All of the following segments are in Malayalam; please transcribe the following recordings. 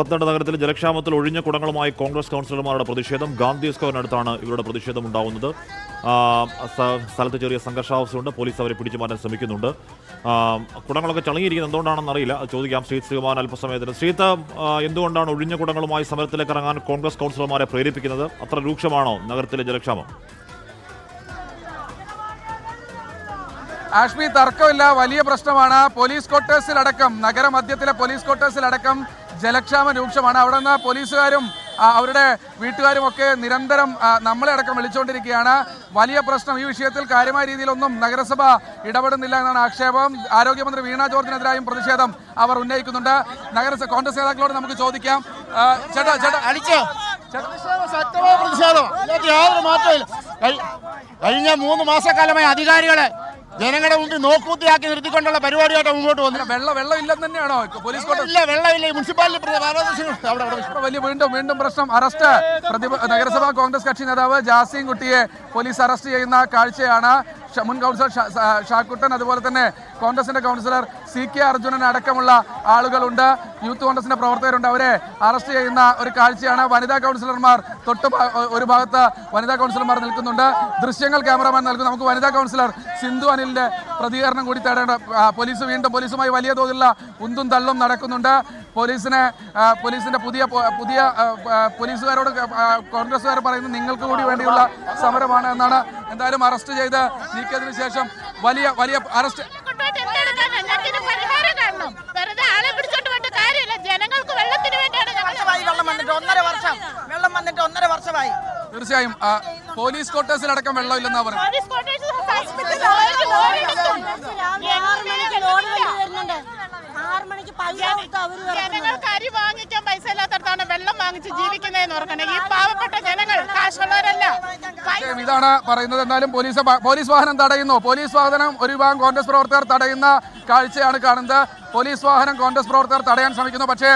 പത്തനംതിട്ട നഗരത്തിൽ ജലക്ഷാമത്തിൽ ഒഴിഞ്ഞ കുടങ്ങളുമായി കോൺഗ്രസ് കൗൺസിലർമാരുടെ പ്രതിഷേധം. ഗാന്ധി സ്കോറിനടുത്താണ് ഇവരുടെ പ്രതിഷേധം ഉണ്ടാവുന്നത്. സ്ഥലത്ത് ചെറിയ സംഘർഷാവസ്ഥയുണ്ട്. പോലീസ് അവരെ പിടിച്ചു മാറ്റാൻ ശ്രമിക്കുന്നുണ്ട്. കുടങ്ങളൊക്കെ ചളങ്ങിയിരിക്കുന്നത് എന്തുകൊണ്ടാണെന്ന് അറിയില്ല. ചോദിക്കാം ശ്രീ ശ്രീകുമാർ അല്പസമയത്തിന്. ശ്രീത്ത് എന്തുകൊണ്ടാണ് ഒഴിഞ്ഞ കുടങ്ങളുമായി സമരത്തിലേക്ക് ഇറങ്ങാൻ കോൺഗ്രസ് കൗൺസിലർമാരെ പ്രേരിപ്പിക്കുന്നത്? അത്ര രൂക്ഷമാണോ നഗരത്തിലെ ജലക്ഷാമം? ആഷ്മി തർക്കമില്ല. വലിയ പ്രശ്നമാണ്. പോലീസ് ക്വാർട്ടേഴ്സിലടക്കം നഗരമധ്യത്തിലെ പോലീസ് ക്വാർട്ടേഴ്സിലടക്കം ജലക്ഷാമം രൂക്ഷമാണ്. അവിടെ നിന്ന് പോലീസുകാരും അവരുടെ വീട്ടുകാരും ഒക്കെ നിരന്തരം നമ്മളെ അടക്കം വിളിച്ചുകൊണ്ടിരിക്കുകയാണ് വലിയ പ്രശ്നം. ഈ വിഷയത്തിൽ കാര്യമായ രീതിയിലൊന്നും നഗരസഭ ഇടപെടുന്നില്ല എന്നാണ് ആക്ഷേപം. ആരോഗ്യമന്ത്രി വീണ ജോർജിനെതിരായും പ്രതിഷേധം അവർ ഉന്നയിക്കുന്നുണ്ട്. നഗരസഭ കോൺഗ്രസ് നേതാക്കളോട് നമുക്ക് ചോദിക്കാം. ചേട്ടാ ചേട്ടാ. യാതൊരു മാറ്റമില്ല കഴിഞ്ഞ മൂന്ന് മാസക്കാലമായി അധികാരികളെ ജനങ്ങളുടെ മുമ്പിൽ നോക്കൂത്തിയാക്കി നിർത്തിക്കൊണ്ടുള്ള പരിപാടിയായിട്ട് മുമ്പോട്ട് വന്നു. വെള്ളം വെള്ളം ഇല്ലെന്ന് തന്നെയാണോ? പോലീസ് ഇല്ല വെള്ളമില്ല. മുനിസിപ്പാലിറ്റി അവിടെ വലിയ വീണ്ടും വീണ്ടും പ്രശ്നം. അറസ്റ്റ്. നഗരസഭാ കോൺഗ്രസ് കക്ഷി നേതാവ് ജാസിം കുട്ടിയെ പോലീസ് അറസ്റ്റ് ചെയ്യുന്ന കാഴ്ചയാണ് മുൻ കൗൺസിലർ ഷാക്കുട്ടൻ അതുപോലെ തന്നെ കോൺഗ്രസിന്റെ കൗൺസിലർ സി കെ അർജുനൻ അടക്കമുള്ള ആളുകളുണ്ട്. യൂത്ത് കോൺഗ്രസിന്റെ പ്രവർത്തകരുണ്ട്. അവരെ അറസ്റ്റ് ചെയ്യുന്ന ഒരു കാഴ്ചയാണ് വനിതാ കൗൺസിലർമാർ തൊട്ട് ഒരു ഭാഗത്ത് വനിതാ കൗൺസിലർമാർ നിൽക്കുന്നുണ്ട്. ദൃശ്യങ്ങൾ ക്യാമറമാൻ നൽകും നമുക്ക് വനിതാ കൗൺസിലർ സിന്ധു അനിലിന്റെ പ്രതികരണം കൂടി തേടേണ്ട പോലീസ് വീണ്ടും പോലീസുമായി വലിയ തോതിലുള്ള ഉന്തും തള്ളും നടക്കുന്നുണ്ട്. പോലീസിനെ പോലീസിന്റെ പുതിയ പുതിയ പോലീസുകാരോട് കോൺഗ്രസ്സുകാർ പറയുന്നത് നിങ്ങൾക്ക് കൂടി വേണ്ടിയുള്ള സമരമാണ് എന്നാണ് എന്തായാലും അറസ്റ്റ് ചെയ്ത് നീക്കിയതിനു ശേഷം വലിയ വലിയ അറസ്റ്റ് ജനങ്ങൾക്ക് വെള്ളത്തിന് വേണ്ടിയാണ് വെള്ളം വന്നിട്ട് ഒന്നര വർഷം വെള്ളം വന്നിട്ട് ഒന്നര വർഷമായി തീർച്ചയായും പോലീസ് ക്വാർട്ടേഴ്സിലടക്കം വെള്ളമില്ലെന്നാ പറഞ്ഞു ജനങ്ങൾക്ക് അരി വാങ്ങിക്കാൻ പൈസ വെള്ളം വാങ്ങിച്ച് ജീവിക്കുന്നതെന്ന് ഓർക്കണം. ഈ പാവപ്പെട്ട ജനങ്ങൾ കാശുള്ളവരല്ല. ഇതാണ് പറയുന്നത്. എന്നാലും പോലീസ് പോലീസ് വാഹനം തടയുന്നു. പോലീസ് വാഹനം ഒരു വിഭാഗം കോൺഗ്രസ് പ്രവർത്തകർ തടയുന്ന കാഴ്ചയാണ് കാണുന്നത്. പോലീസ് വാഹനം കോൺഗ്രസ് പ്രവർത്തകർ തടയാൻ ശ്രമിക്കുന്നു. പക്ഷേ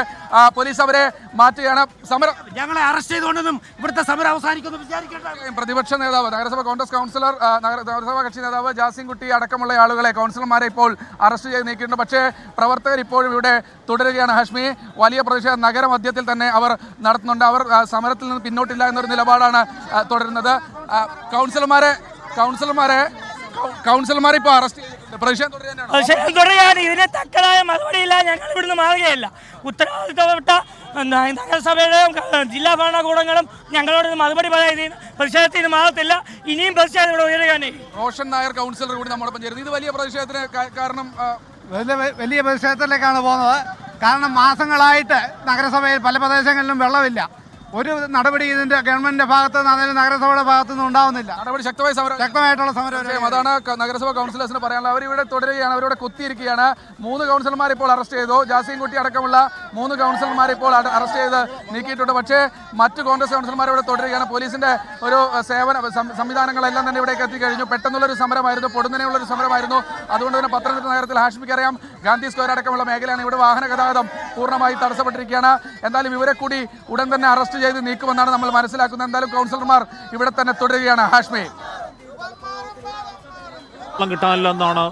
പോലീസ് അവരെ മാറ്റുകയാണ്. സമരം ഞങ്ങളെ അറസ്റ്റ് ചെയ്തുകൊണ്ടൊന്നും ഇവിടുത്തെ സമരം അവസാനിക്കുന്നു വിചാരിക്കട്ടെ പ്രതിപക്ഷ നേതാവ് നഗരസഭ കോൺഗ്രസ് കൗൺസിലർ നഗര- നഗരസഭാ കക്ഷി നേതാവ് ജാസിൻകുട്ടി അടക്കമുള്ള ആളുകളെ കൗൺസിലർമാരെ ഇപ്പോൾ അറസ്റ്റ് ചെയ്ത് നീക്കിയിട്ടുണ്ട്. പക്ഷേ പ്രവർത്തകർ ഇപ്പോഴും ഇവിടെ തുടരുകയാണ്. ഹാഷ്മി വലിയ പ്രതിഷേധം നഗരമധ്യത്തിൽ തന്നെ അവർ നടത്തുന്നുണ്ട്. അവർ സമരത്തിൽ നിന്ന് പിന്നോട്ടില്ല എന്നൊരു നിലപാടാണ് തുടരുന്നത്. കൗൺസിലർമാരെ കൗൺസിലർമാരെ കൗൺസിലർമാരെ ഇപ്പോൾ അറസ്റ്റ് പക്ഷേ തുടരാൻ ഇതിന് തക്കതായ മറുപടിയില്ല. ഞങ്ങൾ ഇവിടുന്ന് മാറുകയല്ല. ഉത്തരവാദിത്തപ്പെട്ട നഗരസഭയുടെയും ജില്ലാ ഭരണകൂടങ്ങളും ഞങ്ങളോട് ഇത് മറുപടി പ്രതിഷേധത്തിൽ പ്രതിഷേധത്തിന് മാറത്തില്ല. ഇനിയും പ്രതിഷേധം ഇവിടെ ഉയരുകയാണ്. റോഷൻ നായർ കൗൺസിലർ കൂടി നമ്മോടൊപ്പം ചേരുന്നു. ഇത് വലിയ പ്രതിഷേധത്തിന് കാരണം വലിയ വലിയ പ്രതിഷേധത്തിലേക്കാണ് പോകുന്നത്. കാരണം മാസങ്ങളായിട്ട് നഗരസഭയിൽ പല പ്രദേശങ്ങളിലും വെള്ളമില്ല. ഒരു നടപടി ഇതിന്റെ ഗവൺമെന്റിന്റെ ഭാഗത്ത് നിന്ന് നഗരസഭയുടെ ഭാഗത്ത് നിന്ന് ഉണ്ടാവുന്നില്ല. നടപടി ശക്തമായ സമരം ശക്തമായിട്ടുള്ള സമരം അതാണ് നഗരസഭ കൗൺസിലേഴ്സിന് പറയാനുള്ളത്. അവരിവിടെ തുടരുകയാണ്. അവരിവിടെ കുത്തിയിരിക്കുകയാണ്. മൂന്ന് കൗൺസിലർമാർ ഇപ്പോൾ അറസ്റ്റ് ചെയ്തു. ജാസിം കുട്ടി അടക്കമുള്ള മൂന്ന് കൗൺസിലർമാർ ഇപ്പോൾ അറസ്റ്റ് ചെയ്ത് നീക്കിയിട്ടുണ്ട്. പക്ഷേ മറ്റ് കോൺഗ്രസ് കൗൺസിലർമാർ ഇവിടെ തുടരുകയാണ്. പോലീസിന്റെ ഒരു സേവന സംവിധാനങ്ങളെല്ലാം തന്നെ ഇവിടേക്ക് എത്തിക്കഴിഞ്ഞു. പെട്ടെന്നുള്ളൊരു സമരമായിരുന്നു. പൊടുന്നനെയുള്ളൊരു സമരമായിരുന്നു. അതുകൊണ്ട് തന്നെ പത്തനംതിട്ട നഗരത്തിൽ ഹാഷ്മിക്ക് അറിയാം. ഗാന്ധി സ്ക്വയർ അടക്കമുള്ള മേഖലയാണ് ഇവിടെ വാഹന ഗതാഗതം പൂർണമായി തടസ്സപ്പെട്ടിരിക്കുകയാണ്. എന്തായാലും ഇവരെ കൂടി ഉടൻ തന്നെ അറസ്റ്റ് ചെയ്ത് നീക്കുമെന്നാണ് നമ്മൾ മനസ്സിലാക്കുന്നത്. എന്തായാലും കൗൺസിലർമാർ ഇവിടെ തന്നെ തുടരുകയാണ്. ഹാഷ്മി. കിട്ടാനില്ല എന്നാണ്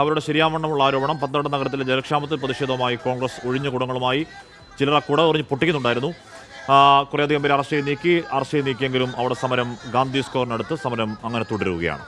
അവരുടെ ശരിയാവണ്ണമുള്ള ആരോപണം. പന്ത്രണ്ട് നഗരത്തിലെ ജലക്ഷാമത്തിൽ പ്രതിഷേധവുമായി കോൺഗ്രസ് ഒഴിഞ്ഞ കുടങ്ങളുമായി ചിലർ കുട എറിഞ്ഞ് പൊട്ടിക്കുന്നുണ്ടായിരുന്നു. കുറേയധികം പേര് അറസ്റ്റ് ചെയ്ത് നീക്കി അറസ്റ്റ് ചെയ്ത് നീക്കിയെങ്കിലും അവിടെ സമരം ഗാന്ധി സ്ക്വയറിനടുത്ത് സമരം അങ്ങനെ തുടരുകയാണ്.